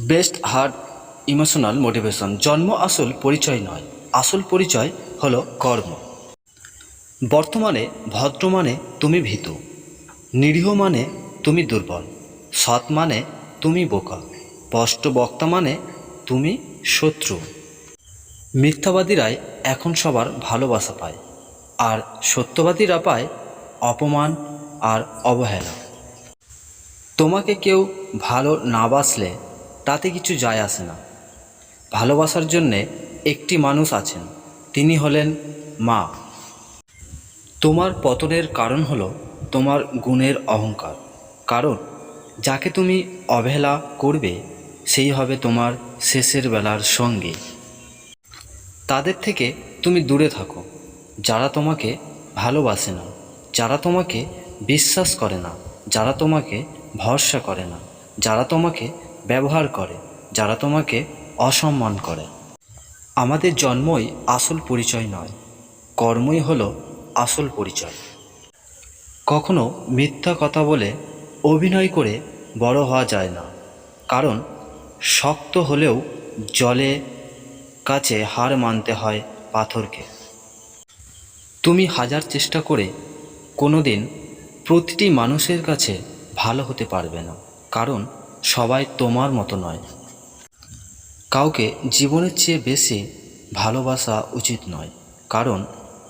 Best hard emotional motivation. জন্ম, আসল পরিচয় নয়। আসল পরিচয় হলো কর্ম। বর্তমানে ভদ্র মানে তুমি ভীতু। নিরীহ মানে তুমি দুর্বল। সৎ মানে তুমি বোকা। স্পষ্ট বক্তা মানে তুমি শত্রু। মিথ্যাবাদীরাই এখন সবার ভালোবাসা পায়। আর সত্যবাদীরা পায় অপমান আর অবহেলা। তোমাকে কেউ ভালো না বাসলে তাতে কিছু যায় আসে না। ভালোবাসার জন্যে একটি মানুষ আছেন, তিনি হলেন মা। তোমার পতনের কারণ হলো তোমার গুণের অহংকার। কারণ, যাকে তুমি অবহেলা করবে, সেই হবে তোমার শেষের বেলার সঙ্গী। তাদের থেকে তুমি দূরে থাকো। যারা তোমাকে ভালোবাসে না, যারা তোমাকে বিশ্বাস করে না, যারা তোমাকে ভরসা করে না, যারা তোমাকে ব্যবহার করে, যারা তোমাকে অসম্মান করে। আমাদের জন্মই আসল পরিচয় নয়, কর্মই হলো আসল পরিচয়। কখনো মিথ্যা কথা বলে অভিনয় করে বড় হওয়া যায় না, কারণ শক্ত হলেও জলে কাছে হার মানতে হয় পাথরকে। তুমি হাজার চেষ্টা করে কোনো দিন প্রতিটি মানুষের কাছে ভালো হতে পারবে না, কারণ সবাই তোমার মতো নয়। কাউকে জীবনের চেয়ে বেশি ভালোবাসা উচিত নয়, কারণ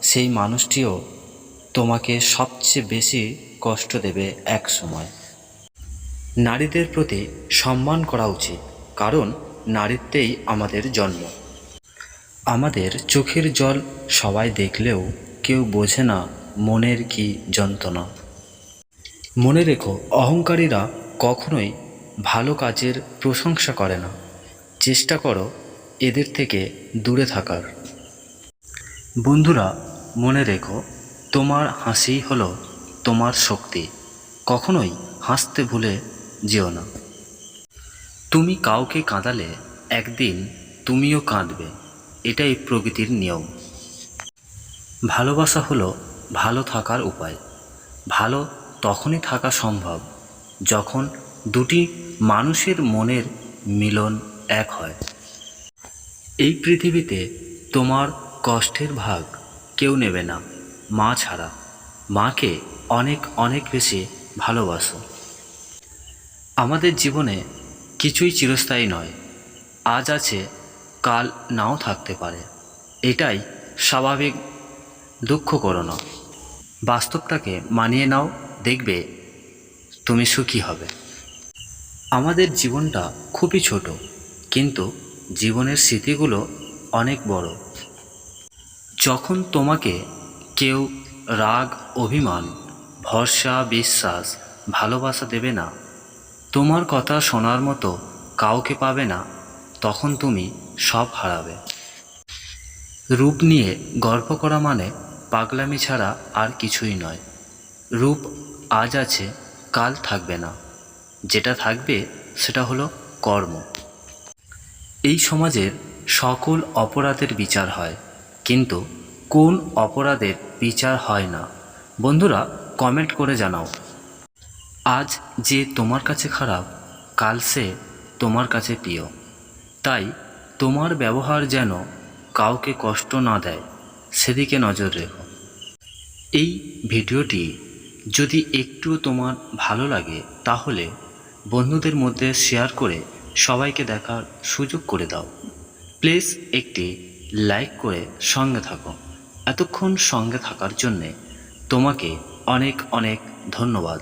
সেই মানুষটিও তোমাকে সবচেয়ে বেশি কষ্ট দেবে এক সময়। নারীদের প্রতি সম্মান করা উচিত, কারণ নারীত্বেই আমাদের জন্ম। আমাদের চোখের জল সবাই দেখলেও কেউ বোঝে না মনের কি যন্ত্রণা। মনে রেখো, অহংকারীরা কখনোই ভালো কাজের প্রশংসা করে না। চেষ্টা করো এদের থেকে দূরে থাকার। বন্ধুরা, মনে রেখো, তোমার হাসি হলো তোমার শক্তি। কখনোই হাসতে ভুলে যেও না। তুমি কাউকে কাঁদালে একদিন তুমিও কাঁদবে। এটাই প্রকৃতির নিয়ম। ভালোবাসা হলো ভালো থাকার উপায়। ভালো তখনই থাকা সম্ভব যখন দুটি মানুষের মনের মিলন এক হয়। এই পৃথিবীতে তোমার কষ্টের ভাগ কেউ নেবে না, মা ছাড়া। মাকে অনেক অনেক বেশি ভালোবাসো। আমাদের জীবনে কিছুই চিরস্থায়ী নয়, আজ আছে, কাল নাও থাকতে পারে। এটাই স্বাভাবিক দুঃখ করো না বাস্তবটাকে মানিয়ে নাও, দেখবে তুমি সুখী হবে। আমাদের জীবনটা খুবই ছোট, কিন্তু জীবনের স্মৃতিগুলো অনেক বড়। যখন তোমাকে কেউ রাগ, অভিমান, ভরসা, বিশ্বাস, ভালোবাসা দেবে না, তোমার কথা শোনার মতো কাউকে পাবে না, তখন তুমি সব হারাবে। রূপ নিয়ে গর্ব করা মানে পাগলামি ছাড়া আর কিছুই নয়। রূপ আজ আছে, কাল থাকবে না। যেটা থাকবে সেটা হলো কর্ম। এই সমাজের সকল অপরাধের বিচার হয়, কিন্তু কোন অপরাধের বিচার হয় না? বন্ধুরা কমেন্ট করে জানাও। আজ যে তোমার কাছে খারাপ, কাল সে তোমার কাছে প্রিয়। তাই তোমার ব্যবহার যেন কাউকে কষ্ট না দেয়, সেদিকে নজর রেখো। এই ভিডিওটি যদি একটুও তোমার ভালো লাগে, তাহলে বন্ধুদের মধ্যে শেয়ার করে সবাইকে দেখার সুযোগ করে দাও। প্লিজ একটি লাইক করে সঙ্গে থাকো। এতক্ষণ সঙ্গে থাকার জন্যে তোমাকে অনেক অনেক ধন্যবাদ।